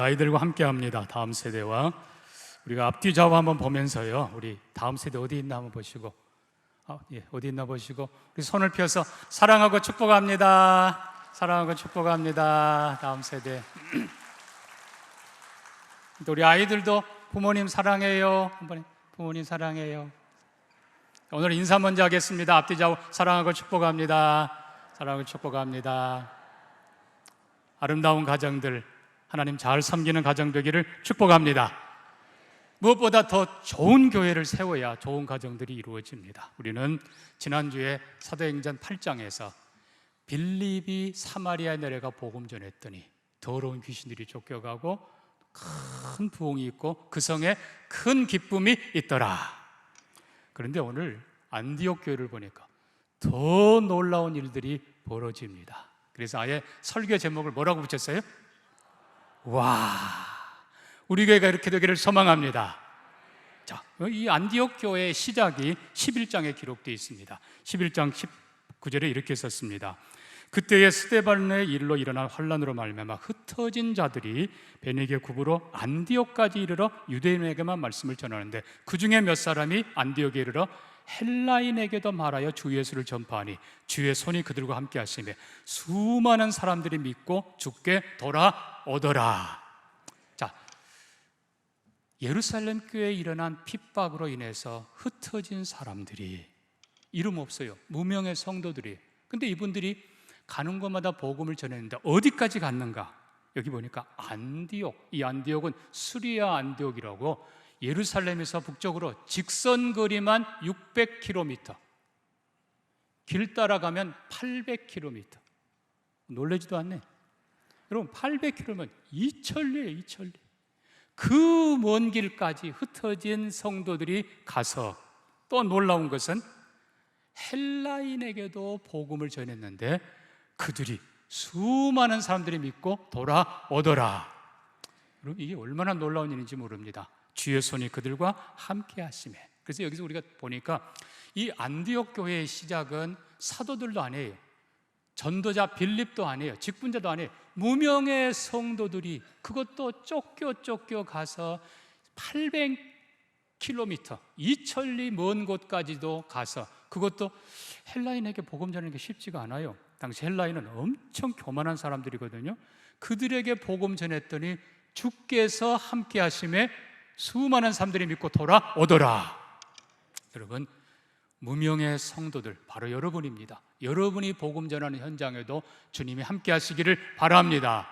아이들과 함께 합니다. 다음 세대와 우리가 앞뒤 좌우 한번 보면서요. 우리 다음 세대 어디 있나 한번 보시고 아, 예, 어디 있나 보시고 우리 손을 펴서 사랑하고 축복합니다. 사랑하고 축복합니다. 다음 세대. 또 우리 아이들도 부모님 사랑해요. 한번 부모님 사랑해요. 오늘 인사 먼저 하겠습니다. 앞뒤 좌우 사랑하고 축복합니다. 사랑하고 축복합니다. 아름다운 가정들 하나님 잘 섬기는 가정 되기를 축복합니다. 무엇보다 더 좋은 교회를 세워야 좋은 가정들이 이루어집니다. 우리는 지난주에 사도행전 8장에서 빌립이 사마리아에 내려가 복음 전했더니 더러운 귀신들이 쫓겨가고 큰 부흥이 있고 그 성에 큰 기쁨이 있더라. 그런데 오늘 안디옥 교회를 보니까 더 놀라운 일들이 벌어집니다. 그래서 아예 설교 제목을 뭐라고 붙였어요? 와, 우리 교회가 이렇게 되기를 소망합니다. 자, 이 안디옥 교회의 시작이 11장에 기록되어 있습니다. 11장 19절에 이렇게 썼습니다. 그때의 스데반의 일로 일어난 환란으로 말미암아 흩어진 자들이 베네게 굽으로 안디옥까지 이르러 유대인에게만 말씀을 전하는데 그 중에 몇 사람이 안디옥에 이르러 헬라인에게도 말하여 주 예수를 전파하니 주의 손이 그들과 함께 하시며 수많은 사람들이 믿고 죽게 돌아오더라. 자, 예루살렘 교회에 일어난 핍박으로 인해서 흩어진 사람들이 이름 없어요. 무명의 성도들이. 근데 이분들이 가는 곳마다 복음을 전했는데 어디까지 갔는가? 여기 보니까 안디옥. 이 안디옥은 수리아 안디옥이라고 예루살렘에서 북쪽으로 직선 거리만 600km. 길 따라가면 800km. 놀라지도 않네. 여러분 800km면 이천리예요, 이천리. 그 먼 길까지 흩어진 성도들이 가서 또 놀라운 것은 헬라인에게도 복음을 전했는데 그들이 수많은 사람들이 믿고 돌아오더라. 여러분 이게 얼마나 놀라운 일인지 모릅니다. 주의 손이 그들과 함께 하심에. 그래서 여기서 우리가 보니까 이 안디옥 교회의 시작은 사도들도 아니에요. 전도자 빌립도 아니에요. 직분자도 아니에요. 무명의 성도들이 그것도 쫓겨 쫓겨 가서 800km, 이천리 먼 곳까지도 가서 그것도 헬라인에게 복음 전하는 게 쉽지가 않아요. 당시 헬라인은 엄청 교만한 사람들이거든요. 그들에게 복음 전했더니 주께서 함께 하심에 수많은 사람들이 믿고 돌아오더라. 여러분, 무명의 성도들 바로 여러분입니다. 여러분이 복음 전하는 현장에도 주님이 함께 하시기를 바랍니다.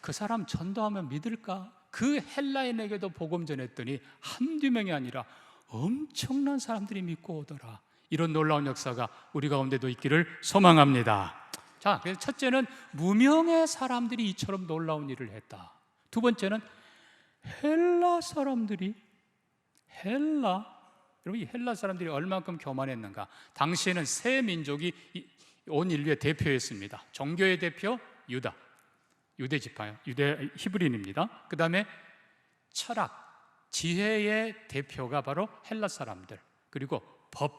그 사람 전도하면 믿을까? 그 헬라인에게도 복음 전했더니 한두 명이 아니라 엄청난 사람들이 믿고 오더라. 이런 놀라운 역사가 우리 가운데도 있기를 소망합니다. 자, 그래서 첫째는 무명의 사람들이 이처럼 놀라운 일을 했다. 두 번째는 헬라 사람들이 헬라 여러분 이 헬라 사람들이 얼만큼 교만했는가? 당시에는 세 민족이 온 인류의 대표였습니다. 종교의 대표 유다, 유대 지파요, 유대 히브리인입니다. 그 다음에 철학, 지혜의 대표가 바로 헬라 사람들. 그리고 법,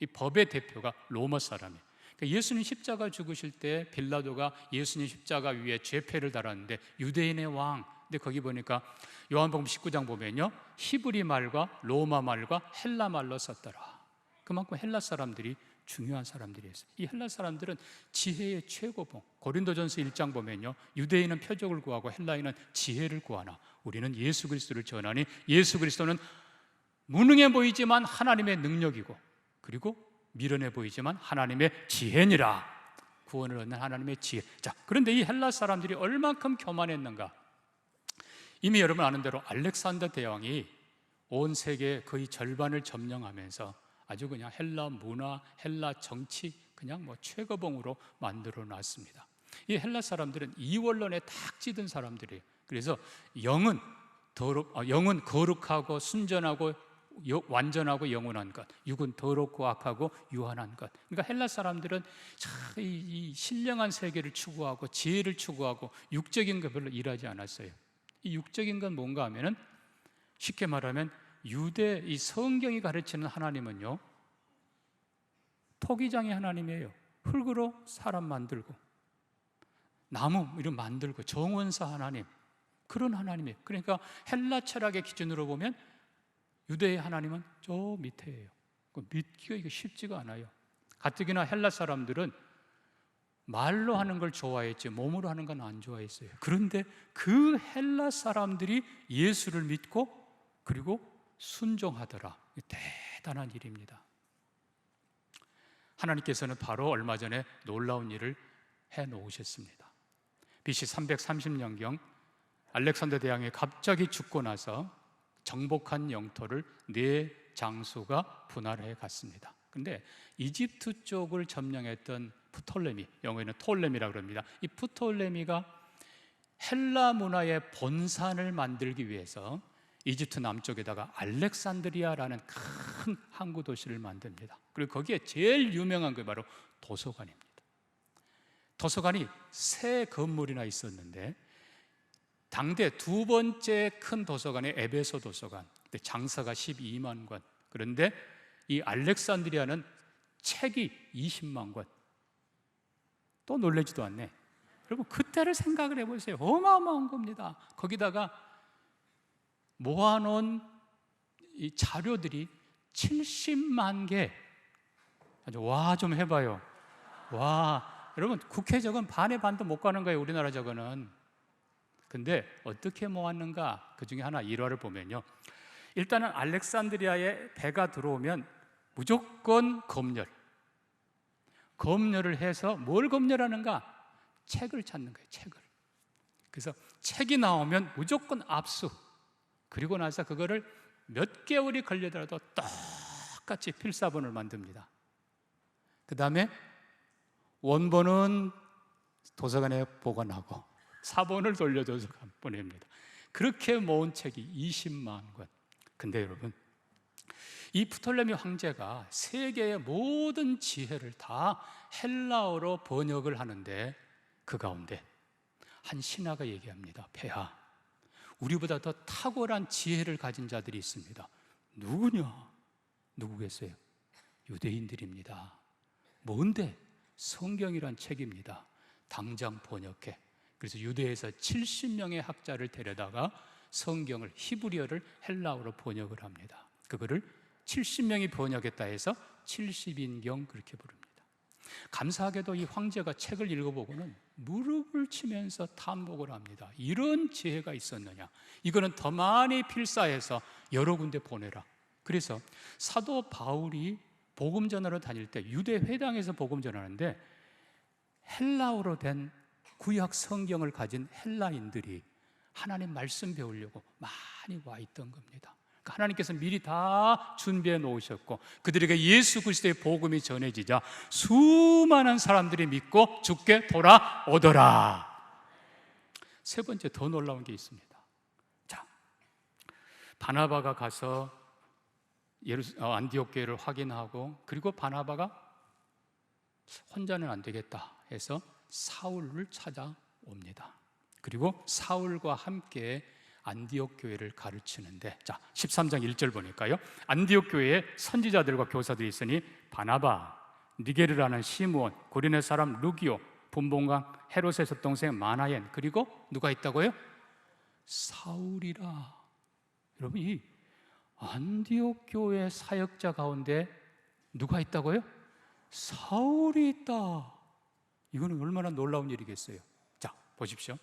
이 법의 대표가 로마 사람이에요. 그러니까 예수님 십자가 죽으실 때 빌라도가 예수님 십자가 위에 죄패를 달았는데 유대인의 왕 근데 거기 보니까 요한복음 19장 보면요. 히브리 말과 로마 말과 헬라 말로 썼더라. 그만큼 헬라 사람들이 중요한 사람들이었어요. 이 헬라 사람들은 지혜의 최고봉. 고린도전서 1장 보면요. 유대인은 표적을 구하고 헬라인은 지혜를 구하나 우리는 예수 그리스도를 전하니 예수 그리스도는 무능해 보이지만 하나님의 능력이고 그리고 미련해 보이지만 하나님의 지혜니라. 구원을 얻는 하나님의 지혜. 자, 그런데 이 헬라 사람들이 얼만큼 교만했는가? 이미 여러분 아는 대로 알렉산더 대왕이 온 세계 거의 절반을 점령하면서 아주 그냥 헬라 문화, 헬라 정치 그냥 뭐 최고봉으로 만들어 놨습니다. 이 헬라 사람들은 이원론에 탁 찌든 사람들이에요. 그래서 영은 더럽, 어, 영은 거룩하고 순전하고 완전하고 영원한 것, 육은 더럽고 악하고 유한한 것. 그러니까 헬라 사람들은 이 신령한 세계를 추구하고 지혜를 추구하고 육적인 것 별로 일하지 않았어요. 이 육적인 건 뭔가 하면은 쉽게 말하면 유대 이 성경이 가르치는 하나님은요 토기장의 하나님이에요. 흙으로 사람 만들고 나무 이런 만들고 정원사 하나님 그런 하나님이에요. 그러니까 헬라 철학의 기준으로 보면 유대의 하나님은 저 밑에예요. 그 믿기가 이게 쉽지가 않아요. 가뜩이나 헬라 사람들은 말로 하는 걸 좋아했지 몸으로 하는 건 안 좋아했어요. 그런데 그 헬라 사람들이 예수를 믿고 그리고 순종하더라. 대단한 일입니다. 하나님께서는 바로 얼마 전에 놀라운 일을 해 놓으셨습니다. BC 330년경 알렉산더 대왕이 갑자기 죽고 나서 정복한 영토를 네 장수가 분할해 갔습니다. 근데 이집트 쪽을 점령했던 프톨레미, 영어에는 톨레미라고 그럽니다. 이 프톨레미가 헬라 문화의 본산을 만들기 위해서 이집트 남쪽에다가 알렉산드리아라는 큰 항구 도시를 만듭니다. 그리고 거기에 제일 유명한 게 바로 도서관입니다. 도서관이 세 건물이나 있었는데 당대 두 번째 큰 도서관이 에베소 도서관. 장사가 12만 권. 그런데 이 알렉산드리아는 책이 20만 권. 또 놀래지도 않네. 여러분 그때를 생각을 해보세요. 어마어마한 겁니다. 거기다가 모아놓은 이 자료들이 70만 개. 와 좀 해봐요. 와 여러분 국회 적은 반의 반도 못 가는 거예요. 우리나라 저거는. 근데 어떻게 모았는가? 그 중에 하나 일화를 보면요. 일단은 알렉산드리아에 배가 들어오면 무조건 검열. 검열을 해서 뭘 검열하는가? 책을 찾는 거예요. 책을. 그래서 책이 나오면 무조건 압수. 그리고 나서 그거를 몇 개월이 걸리더라도 똑같이 필사본을 만듭니다. 그 다음에 원본은 도서관에 보관하고 사본을 돌려줘서 보냅니다. 그렇게 모은 책이 20만 권. 근데 여러분, 이 프톨레미 황제가 세계의 모든 지혜를 다 헬라어로 번역을 하는데 그 가운데 한 신하가 얘기합니다. 폐하, 우리보다 더 탁월한 지혜를 가진 자들이 있습니다. 누구냐? 누구겠어요? 유대인들입니다. 뭔데? 성경이란 책입니다. 당장 번역해. 그래서 유대에서 70명의 학자를 데려다가 성경을 히브리어를 헬라어로 번역을 합니다. 그거를 70명이 번역했다 해서 70인경 그렇게 부릅니다. 감사하게도 이 황제가 책을 읽어보고는 무릎을 치면서 탐복을 합니다. 이런 지혜가 있었느냐? 이거는 더 많이 필사해서 여러 군데 보내라. 그래서 사도 바울이 복음 전하러 다닐 때 유대 회당에서 복음 전하는데 헬라어로 된 구약 성경을 가진 헬라인들이 하나님 말씀 배우려고 많이 와 있던 겁니다. 하나님께서 미리 다 준비해 놓으셨고 그들에게 예수 그리스도의 복음이 전해지자 수많은 사람들이 믿고 죽게 돌아오더라. 세 번째 더 놀라운 게 있습니다. 자, 바나바가 가서 어, 안디옥 교회를 확인하고 그리고 바나바가 혼자는 안 되겠다 해서 사울을 찾아옵니다. 그리고 사울과 함께 안디옥 교회를 가르치는데 자 13장 1절 보니까요. 안디옥 교회에 선지자들과 교사들이 있으니 바나바 니게르라는 시므온 고린의 사람 루기오 분봉강 헤롯의 젖동생 마나엔 그리고 누가 있다고요? 사울이라. 여러분 이 안디옥 교회 사역자 가운데 누가 있다고요? 사울이 있다. 이거는 얼마나 놀라운 일이겠어요. 자 보십시오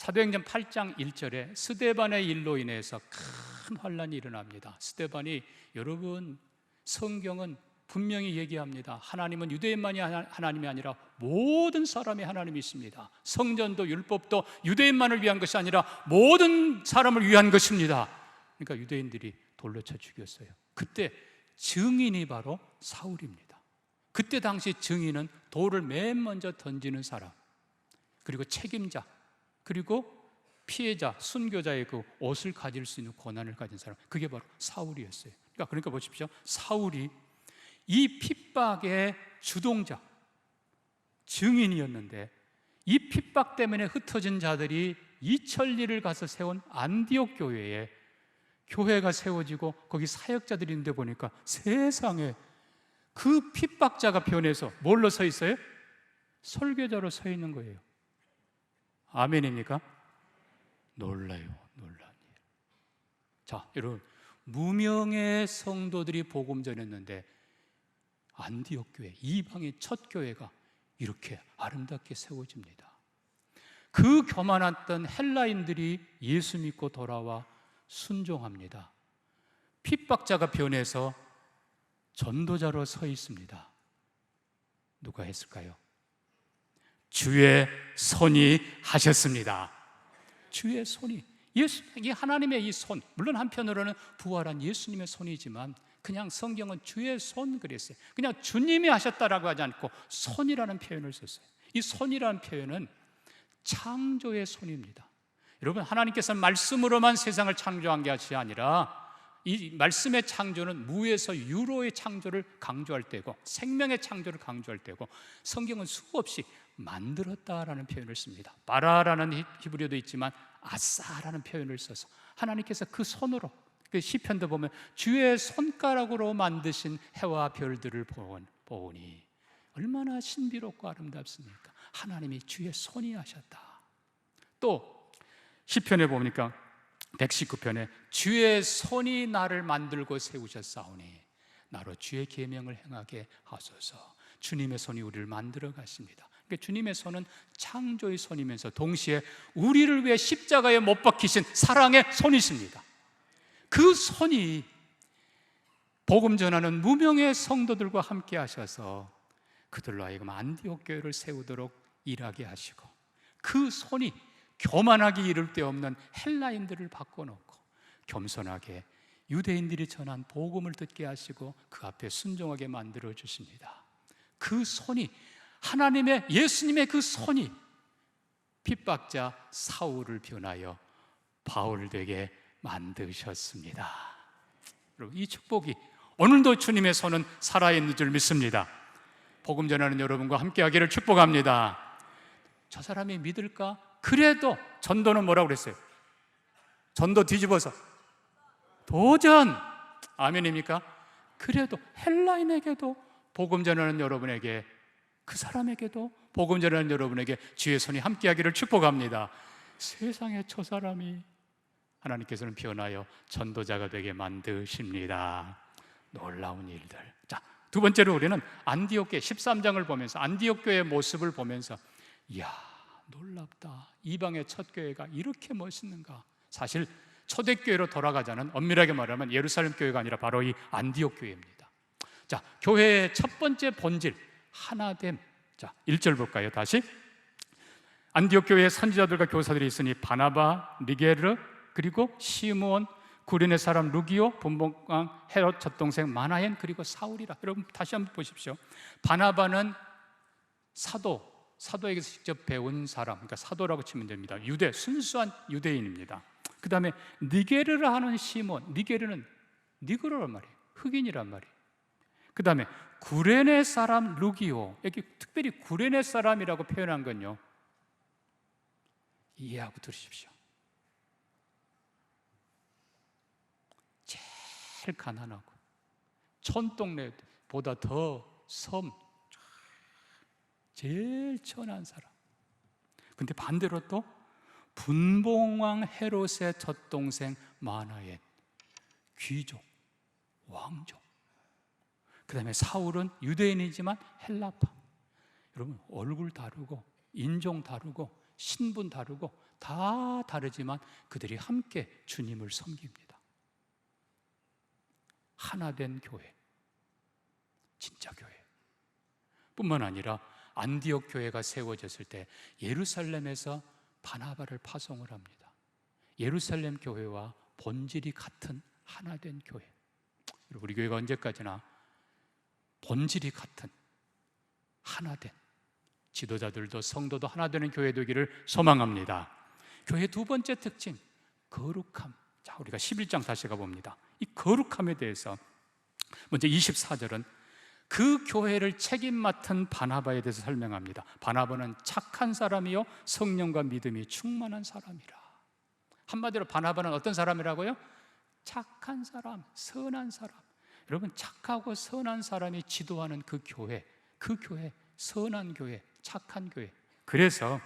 사도행전 8장 1절에 스데반의 일로 인해서 큰 환란이 일어납니다. 스데반이 여러분 성경은 분명히 얘기합니다. 하나님은 유대인만이 하나님이 아니라 모든 사람이 하나님이 있습니다. 성전도 율법도 유대인만을 위한 것이 아니라 모든 사람을 위한 것입니다. 그러니까 유대인들이 돌로 쳐 죽였어요. 그때 증인이 바로 사울입니다. 그때 당시 증인은 돌을 맨 먼저 던지는 사람, 그리고 책임자, 그리고 피해자, 순교자의 그 옷을 가질 수 있는 권한을 가진 사람, 그게 바로 사울이었어요. 그러니까, 그러니까 보십시오. 사울이 이 핍박의 주동자, 증인이었는데 이 핍박 때문에 흩어진 자들이 이천리를 가서 세운 안디옥 교회에 교회가 세워지고 거기 사역자들이 있는데 보니까 세상에 그 핍박자가 변해서 뭘로 서 있어요? 설교자로 서 있는 거예요. 아멘입니까? 놀라요, 일. 자, 여러분 무명의 성도들이 복음 전했는데 안디옥 교회 이방의 첫 교회가 이렇게 아름답게 세워집니다. 그 교만했던 헬라인들이 예수 믿고 돌아와 순종합니다. 핍박자가 변해서 전도자로 서 있습니다. 누가 했을까요? 주의 손이 하셨습니다. 주의 손이 예수 이 하나님의 이 손, 물론 한편으로는 부활한 예수님의 손이지만 그냥 성경은 주의 손 그랬어요. 그냥 주님이 하셨다라고 하지 않고 손이라는 표현을 썼어요. 이 손이라는 표현은 창조의 손입니다. 여러분 하나님께서는 말씀으로만 세상을 창조한 것이 아니라 이 말씀의 창조는 무에서 유로의 창조를 강조할 때고 생명의 창조를 강조할 때고 성경은 수없이 만들었다라는 표현을 씁니다. 바라라는 히브리어도 있지만 아싸라는 표현을 써서 하나님께서 그 손으로 그 시편도 보면 주의 손가락으로 만드신 해와 별들을 보니 얼마나 신비롭고 아름답습니까? 하나님이 주의 손이 하셨다. 또 시편에 보니까 119편에 주의 손이 나를 만들고 세우셨사오니 나로 주의 계명을 행하게 하소서. 주님의 손이 우리를 만들어 가십니다. 그러니까 주님의 손은 창조의 손이면서 동시에 우리를 위해 십자가에 못 박히신 사랑의 손이십니다. 그 손이 복음 전하는 무명의 성도들과 함께 하셔서 그들로 하여금 안디옥 교회를 세우도록 일하게 하시고 그 손이 교만하기 이를 데 없는 헬라인들을 바꿔놓고 겸손하게 유대인들이 전한 복음을 듣게 하시고 그 앞에 순종하게 만들어 주십니다. 그 손이 하나님의 예수님의 그 손이 핍박자 사울을 변하여 바울 되게 만드셨습니다. 여러분 이 축복이 오늘도 주님의 손은 살아 있는 줄 믿습니다. 복음 전하는 여러분과 함께 하기를 축복합니다. 저 사람이 믿을까? 그래도 전도는 뭐라고 그랬어요? 전도 뒤집어서 도전 아멘입니까? 그래도 헬라인에게도 복음 전하는 여러분에게 그 사람에게도 복음 전하는 여러분에게 주의 손이 함께하기를 축복합니다. 세상에 저 사람이 하나님께서는 변하여 전도자가 되게 만드십니다. 놀라운 일들. 자, 두 번째로 우리는 안디옥 교회 13장을 보면서 안디옥 교회의 모습을 보면서 이야, 놀랍다. 이방의 첫 교회가 이렇게 멋있는가? 사실 초대교회로 돌아가자는 엄밀하게 말하면 예루살렘 교회가 아니라 바로 이 안디옥 교회입니다. 자, 교회의 첫 번째 본질 하나됨. 자, 1절 볼까요? 다시. 안디옥 교회에 선지자들과 교사들이 있으니 바나바, 니게르, 그리고 시므온, 구린의 사람 루기오, 본봉왕 헤롯 첫 동생 마나엔 그리고 사울이라. 여러분 다시 한번 보십시오. 바나바는 사도, 사도에게서 직접 배운 사람, 그러니까 사도라고 치면 됩니다. 유대, 순수한 유대인입니다. 그 다음에 니게르를 하는 시몬, 니게르는 니그로란 말이에요. 흑인이란 말이에요. 그 다음에 구레네 사람 루기오, 여기 특별히 구레네 사람이라고 표현한 건요. 이해하고 들으십시오. 제일 가난하고 촌동네보다 더 섬, 제일 천한 사람. 근데 반대로 또 분봉왕 헤롯의 첫 동생 마나의 귀족, 왕족. 그 다음에 사울은 유대인이지만 헬라파. 여러분 얼굴 다르고 인종 다르고 신분 다르고 다 다르지만 그들이 함께 주님을 섬깁니다. 하나 된 교회. 진짜 교회. 뿐만 아니라 안디옥 교회가 세워졌을 때 예루살렘에서 바나바를 파송을 합니다. 예루살렘 교회와 본질이 같은 하나 된 교회. 우리 교회가 언제까지나 본질이 같은 하나 된 지도자들도 성도도 하나 되는 교회 되기를 소망합니다. 교회 두 번째 특징 거룩함. 자, 우리가 11장 다시 가 봅니다. 이 거룩함에 대해서 먼저 24절은 그 교회를 책임 맡은 바나바에 대해서 설명합니다. 바나바는 착한 사람이요 성령과 믿음이 충만한 사람이라. 한마디로 바나바는 어떤 사람이라고요? 착한 사람, 선한 사람. 여러분 착하고 선한 사람이 지도하는 그 교회, 그 교회, 선한 교회, 착한 교회. 그래서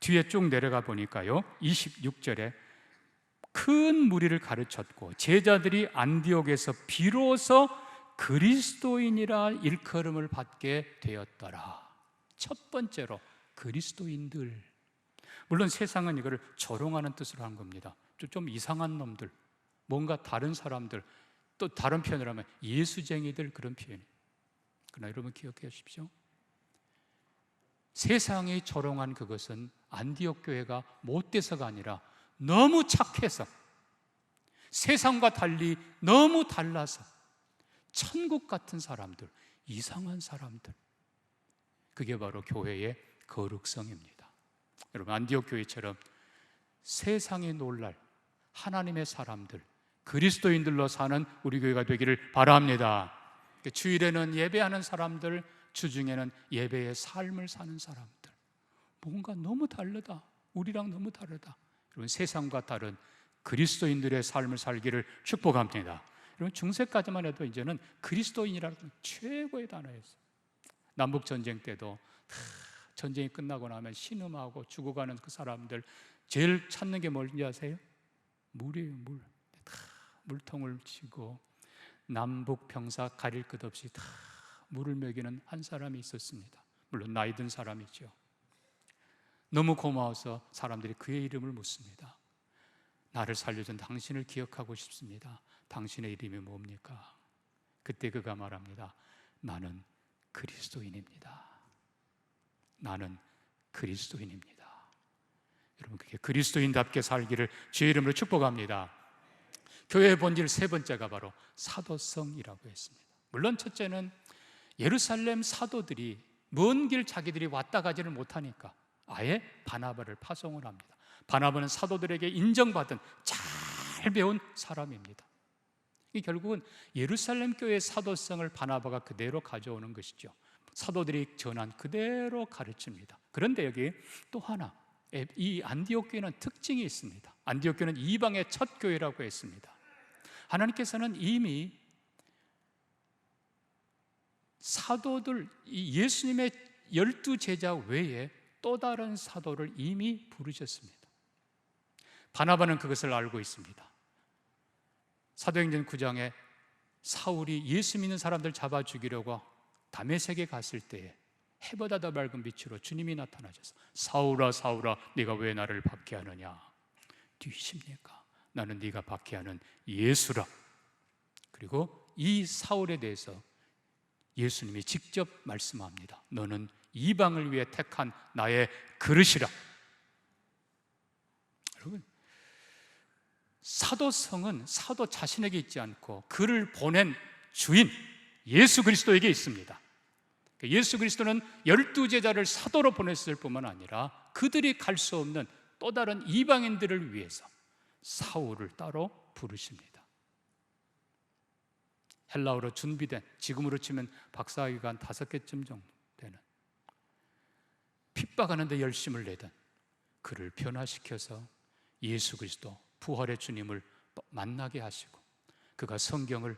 뒤에 쭉 내려가 보니까요. 26절에 큰 무리를 가르쳤고 제자들이 안디옥에서 비로소 그리스도인이라 일컬음을 받게 되었더라. 첫 번째로 그리스도인들. 물론 세상은 이거를 조롱하는 뜻으로 한 겁니다. 좀- 좀 이상한 놈들, 뭔가 다른 사람들, 또 다른 표현을 하면 예수쟁이들 그런 표현. 그러나 여러분 기억해 주십시오. 세상이 조롱한 그것은 안디옥 교회가 못돼서가 아니라 너무 착해서 세상과 달리 너무 달라서 천국 같은 사람들, 이상한 사람들. 그게 바로 교회의 거룩성입니다. 여러분 안디옥 교회처럼 세상이 놀랄 하나님의 사람들, 그리스도인들로 사는 우리 교회가 되기를 바랍니다. 주일에는 예배하는 사람들, 주중에는 예배의 삶을 사는 사람들. 뭔가 너무 다르다. 우리랑 너무 다르다. 여러분 세상과 다른 그리스도인들의 삶을 살기를 축복합니다. 여러분 중세까지만 해도 이제는 그리스도인이라는 최고의 단어였어요. 남북 전쟁 때도 다 전쟁이 끝나고 나면 신음하고 죽어가는 그 사람들 제일 찾는 게 뭔지 아세요? 물이에요, 물. 다 물통을 치고 남북 병사 가릴 것 없이 다 물을 먹이는 한 사람이 있었습니다. 물론 나이 든 사람이죠. 너무 고마워서 사람들이 그의 이름을 묻습니다. 나를 살려준 당신을 기억하고 싶습니다. 당신의 이름이 뭡니까? 그때 그가 말합니다. 나는 그리스도인입니다. 나는 그리스도인입니다. 여러분 그게 그리스도인답게 살기를 주의 이름으로 축복합니다. 교회의 본질 세 번째가 바로 사도성이라고 했습니다. 물론 첫째는 예루살렘 사도들이 먼 길 자기들이 왔다 가지를 못하니까 아예 바나바를 파송을 합니다. 바나바는 사도들에게 인정받은 잘 배운 사람입니다. 이 결국은 예루살렘 교회의 사도성을 바나바가 그대로 가져오는 것이죠. 사도들이 전한 그대로 가르칩니다. 그런데 여기 또 하나 이 안디옥 교회는 특징이 있습니다. 안디옥 교회는 이방의 첫 교회라고 했습니다. 하나님께서는 이미 사도들 이 예수님의 열두 제자 외에 또 다른 사도를 이미 부르셨습니다. 바나바는 그것을 알고 있습니다. 사도행전 9장에 사울이 예수 믿는 사람들 잡아 죽이려고 다메섹에 갔을 때에 해보다 더 밝은 빛으로 주님이 나타나셔서 사울아 사울아 네가 왜 나를 박해하느냐? 뒤십니까? 나는 네가 박해하는 예수라. 그리고 이 사울에 대해서 예수님이 직접 말씀합니다 너는 이방을 위해 택한 나의 그릇이라 여러분 사도성은 사도 자신에게 있지 않고 그를 보낸 주인 예수 그리스도에게 있습니다. 예수 그리스도는 열두 제자를 사도로 보냈을 뿐만 아니라 그들이 갈 수 없는 또 다른 이방인들을 위해서 사울을 따로 부르십니다. 헬라어로 준비된 지금으로 치면 박사학위가 한 다섯 개쯤 정도 되는 핍박하는데 열심을 내던 그를 변화시켜서 예수 그리스도 부활의 주님을 만나게 하시고 그가 성경을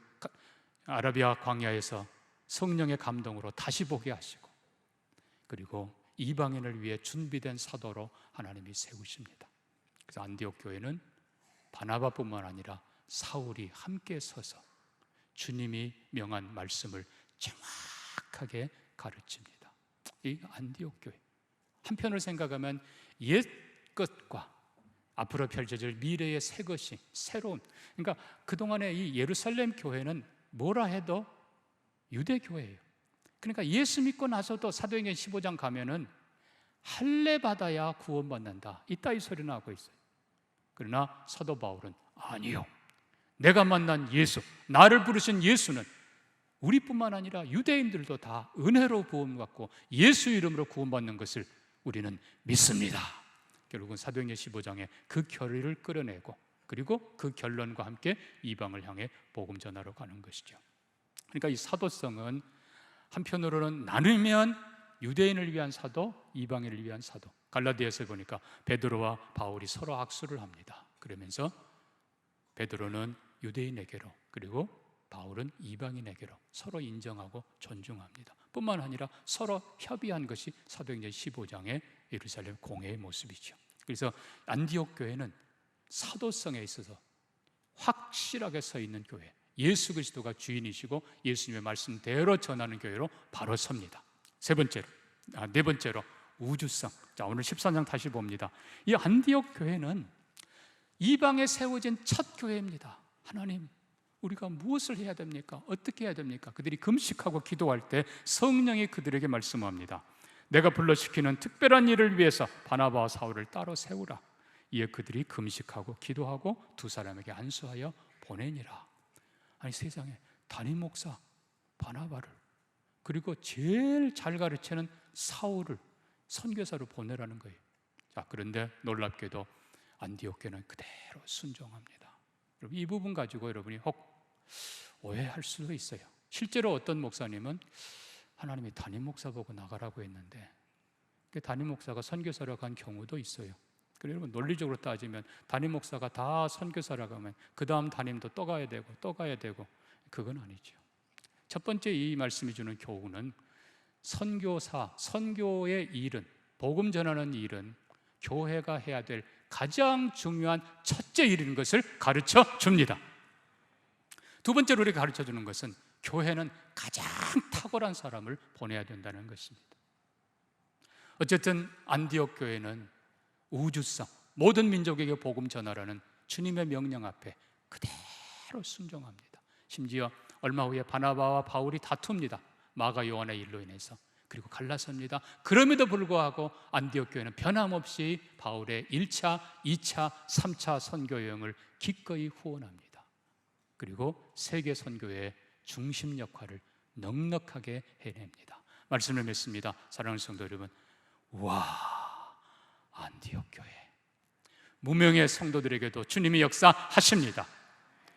아라비아 광야에서 성령의 감동으로 다시 보게 하시고 그리고 이방인을 위해 준비된 사도로 하나님이 세우십니다. 그래서 안디옥 교회는 바나바뿐만 아니라 사울이 함께 서서 주님이 명한 말씀을 정확하게 가르칩니다. 이 안디옥 교회 한편으로 생각하면 옛 것과 앞으로 펼쳐질 미래의 새 것이 새로운 그러니까 그동안의 이 예루살렘 교회는 뭐라 해도 유대 교회예요. 그러니까 예수 믿고 나서도 사도행전 15장 가면은 할례 받아야 구원받는다. 이따위 소리 나고 있어요. 그러나 사도 바울은 아니요. 내가 만난 예수, 나를 부르신 예수는 우리뿐만 아니라 유대인들도 다 은혜로 구원받고 예수 이름으로 구원받는 것을 우리는 믿습니다. 결국은 사도행전 15장에 그 결의를 끌어내고 그리고 그 결론과 함께 이방을 향해 복음 전하러 가는 것이죠. 그러니까 이 사도성은 한편으로는 나누면 유대인을 위한 사도, 이방인을 위한 사도. 갈라디아서 보니까 베드로와 바울이 서로 악수를 합니다. 그러면서 베드로는 유대인에게로 그리고 바울은 이방인에게로 서로 인정하고 존중합니다. 뿐만 아니라 서로 협의한 것이 사도행전 15장의 예루살렘 공회의 모습이죠. 그래서 안디옥 교회는 사도성에 있어서 확실하게 서 있는 교회. 예수 그리스도가 주인이시고 예수님의 말씀대로 전하는 교회로 바로 섭니다. 세 번째로, 아, 네 번째로 우주성. 자, 오늘 13장 다시 봅니다. 이 안디옥 교회는 이방에 세워진 첫 교회입니다. 하나님, 우리가 무엇을 해야 됩니까? 어떻게 해야 됩니까? 그들이 금식하고 기도할 때 성령이 그들에게 말씀합니다. 내가 불러시키는 특별한 일을 위해서 바나바와 사울을 따로 세우라. 이에 그들이 금식하고 기도하고 두 사람에게 안수하여 보내니라. 아니 세상에 담임 목사 바나바를 그리고 제일 잘 가르치는 사울을 선교사로 보내라는 거예요. 자, 그런데 놀랍게도 안디옥 교는 그대로 순종합니다. 여러분 이 부분 가지고 여러분이 혹 오해할 수도 있어요. 실제로 어떤 목사님은 하나님이 담임 목사 보고 나가라고 했는데 그 담임 목사가 선교사로 간 경우도 있어요. 그리고 여러분 논리적으로 따지면 담임 목사가 다 선교사라 가면 그 다음 담임도 또 가야 되고 또 가야 되고 그건 아니죠. 첫 번째 이 말씀이 주는 교훈은 선교사, 선교의 일은 복음 전하는 일은 교회가 해야 될 가장 중요한 첫째 일인 것을 가르쳐 줍니다. 두 번째로 우리가 가르쳐 주는 것은 교회는 가장 탁월한 사람을 보내야 된다는 것입니다. 어쨌든 안디옥 교회는 우주성, 모든 민족에게 복음 전하라는 주님의 명령 앞에 그대로 순종합니다. 심지어 얼마 후에 바나바와 바울이 다툽니다. 마가 요한의 일로 인해서 그리고 갈라섭니다. 그럼에도 불구하고 안디옥 교회는 변함없이 바울의 1차, 2차, 3차 선교 여행을 기꺼이 후원합니다. 그리고 세계 선교의 중심 역할을 넉넉하게 해냅니다. 말씀을 맺습니다. 사랑하는 성도 여러분. 와, 안디옥 교회. 무명의 성도들에게도 주님이 역사하십니다.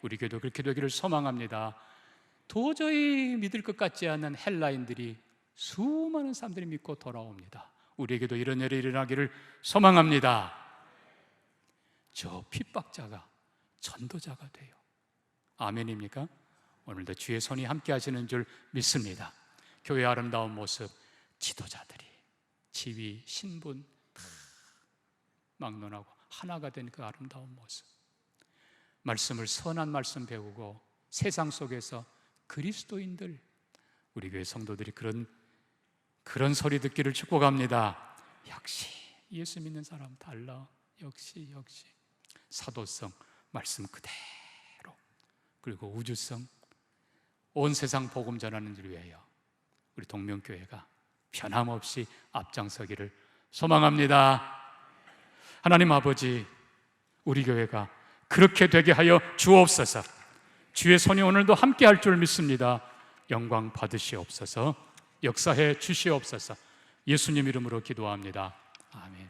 우리 교도 그렇게 되기를 소망합니다. 도저히 믿을 것 같지 않은 헬라인들이 수많은 사람들이 믿고 돌아옵니다. 우리에게도 이런 일이 일어나기를 소망합니다. 저 핍박자가 전도자가 돼요. 아멘입니까? 오늘도 주의 손이 함께 하시는 줄 믿습니다. 교회 아름다운 모습, 지도자들이 지위, 신분 다 막론하고 하나가 된 그 아름다운 모습. 말씀을 선한 말씀 배우고 세상 속에서 그리스도인들 우리 교회 성도들이 그런 그런 소리 듣기를 축복합니다. 역시 예수 믿는 사람 달라. 역시 역시 사도성 말씀 그대로 그리고 우주성 온 세상 복음 전하는 줄 위하여 우리 동명교회가 변함없이 앞장서기를 소망합니다. 하나님 아버지 우리 교회가 그렇게 되게 하여 주옵소서. 주의 손이 오늘도 함께 할 줄 믿습니다. 영광 받으시옵소서. 역사해 주시옵소서. 예수님 이름으로 기도합니다. 아멘.